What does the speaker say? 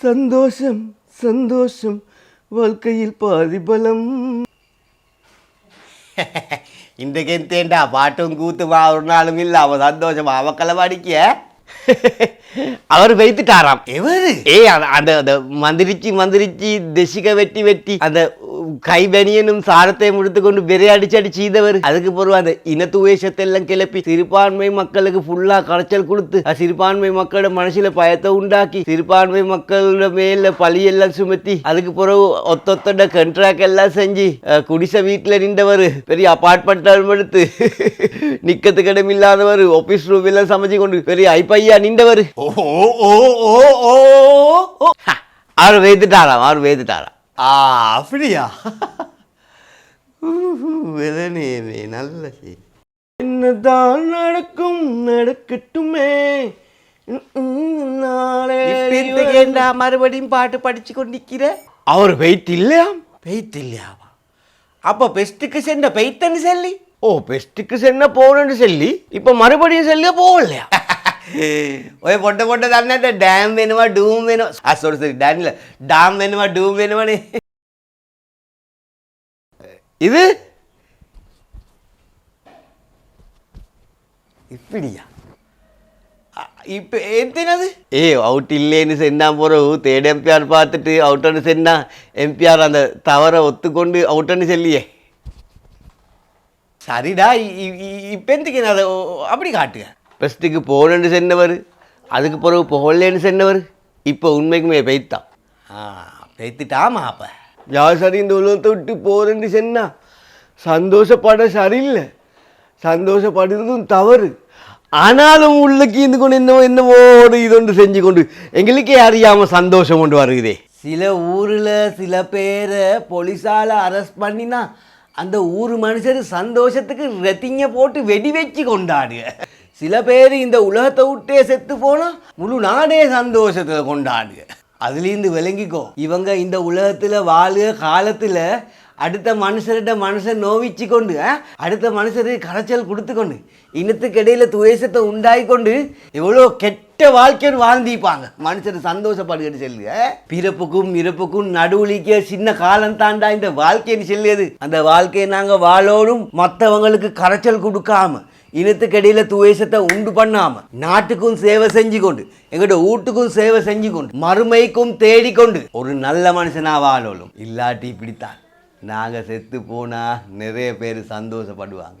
சந்தோஷம் சந்தோஷம். வாழ்க்கையில் பாதி பலம் இன்றைக்கு எந்தேண்டா பாட்டும் கூத்துமா ஒரு நாளும் இல்ல. அவன் சந்தோஷமா அவக்களை படிக்க அவர் வைத்துட்டாராம். எவரு? அந்த- அந்த அந்த மந்திரிச்சு மந்திரிச்சு தெசிக வெட்டி வெட்டி அந்த கைபனியனும் சாரத்தையும் எடுத்து கொண்டு அடிச்சு செய்தவர் அதுக்கு பிறகு அந்த இனத்துவேஷத்தை எல்லாம் கிளப்பி சிறுபான்மை மக்களுக்கு ஃபுல்லா கரைச்சல் கொடுத்து சிறுபான்மை மக்களோட மனசுல பயத்தை உண்டாக்கி சிறுபான்மை மக்களோட மேல பழியெல்லாம் சுமத்தி அதுக்கு பிறகு ஒத்தொத்தோட கண்ட்ராக்ட் எல்லாம் செஞ்சு குடிசை வீட்டில் நின்றவர் பெரிய அப்பார்ட்மெண்ட் எடுத்து நிக்கத்துக்கு இடம் இல்லாதவர் ஆபீஸ் ரூம் எல்லாம் சமைச்சு கொண்டு பெரிய ஐப்பையா நின்றவர். அவர் வைத்துட்டாராம் அவர் வைத்துட்டாராம் ஆ அப்படியா? விதனேவே நல்ல செய்தி என்னதான் நடக்கும் நடக்கட்டுமே. ஏண்டா மறுபடியும் பாட்டு படிச்சு கொண்டு நிக்கிற அவர் வெயிட் இல்லையாம் பெய்த் இல்லையாவா? அப்ப பெஸ்ட்டுக்கு சென்ற பெய்த்தன்னு சொல்லி? ஓ பெஸ்ட்டுக்கு சென்ன போகணும்னு சொல்லி? இப்போ மறுபடியும் சொல்லிய போகலையா? ஒய் பொட்ட பொட்ட தானே டேம் வேணுமா டூம் வேணுமா ஆ sorry sorry டேம் இல்லை டாம் வேணுமா டூம் வேணுமானே இது இப்படியா அ, இப்ப எத்தனது ஏ அவுட் இல்லைன்னு சென்னா போகிறவு தேர்ட் எம்பிஆர் பார்த்துட்டு அவுட்னு சென்னா எம்பிஆர் அந்த தவறை ஒத்துக்கொண்டு அவுட்னு சொல்லியே சரிடா இ- இ- இ- இப்ப எதுக்கு நான் அதை ஓ- அப்படி காட்டுங்க பெஸ்ட்டுக்கு போகணுன்னு சென்னவர். அதுக்கு பிறகு போகலேன்னு சென்னவர். இப்போ உண்மைக்குமே பெய்த்தான். ஆ பெய்த்துட்டாமா அப்ப? யார் சரி இந்த உலகத்தை விட்டு போறேன்னு சொன்னா? சந்தோஷப்பட சரியில்லை. சந்தோஷப்படுறதும் தவறு. ஆனாலும் உள்ளக்கு இருந்து கொண்டு என்னவோ என்னவோ ஒரு இது ஒன்று செஞ்சு கொண்டு எங்களுக்கே அறியாம சந்தோஷம் கொண்டு வருகிறே. சில ஊரில் சில பேரை போலீஸால் அரெஸ்ட் பண்ணினா அந்த ஊர் மனுஷர் சந்தோஷத்துக்கு ரத்திங்க போட்டு வெடி வச்சு கொண்டாடுக. சில பேர் இந்த உலகத்தை விட்டே செத்து போனால் முழு நாடே சந்தோஷத்தில் கொண்டாடுங்க. அதுலேருந்து விளங்கிக்கோ. இவங்க இந்த உலகத்தில் வாழுக காலத்தில் அடுத்த மனுஷர்கிட்ட மனுஷன் நோவிச்சு கொண்டு அடுத்த மனுஷருக்கு கரைச்சல் கொடுத்து கொண்டு இனத்துக்கு இடையில் துவேசத்தை உண்டாகி கொண்டு எவ்வளோ கெட்ட வாழ்க்கைன்னு வாழ்ந்திப்பாங்க மனுஷன் சந்தோஷப்படுகிட்டு சொல்லுங்க. பிறப்புக்கும் இறப்புக்கும் நடுவுலிக்க சின்ன காலம் தாண்டா இந்த வாழ்க்கைன்னு சொல்லியது அந்த வாழ்க்கையை நாங்கள் வாழோடும் மற்றவங்களுக்கு கரைச்சல் கொடுக்காம இனத்துக்கு இடையில துவேஷத்தை உண்டு பண்ணாம நாட்டுக்கும் சேவை செஞ்சு கொண்டு எங்களோட வீட்டுக்கும் சேவை செஞ்சு கொண்டு மறுமைக்கும் தேடிக்கொண்டு ஒரு நல்ல மனுஷனா வாழலும் இல்லாட்டி இப்படித்தான். நாங்க செத்து போனா நிறைய பேர் சந்தோஷப்படுவாங்க.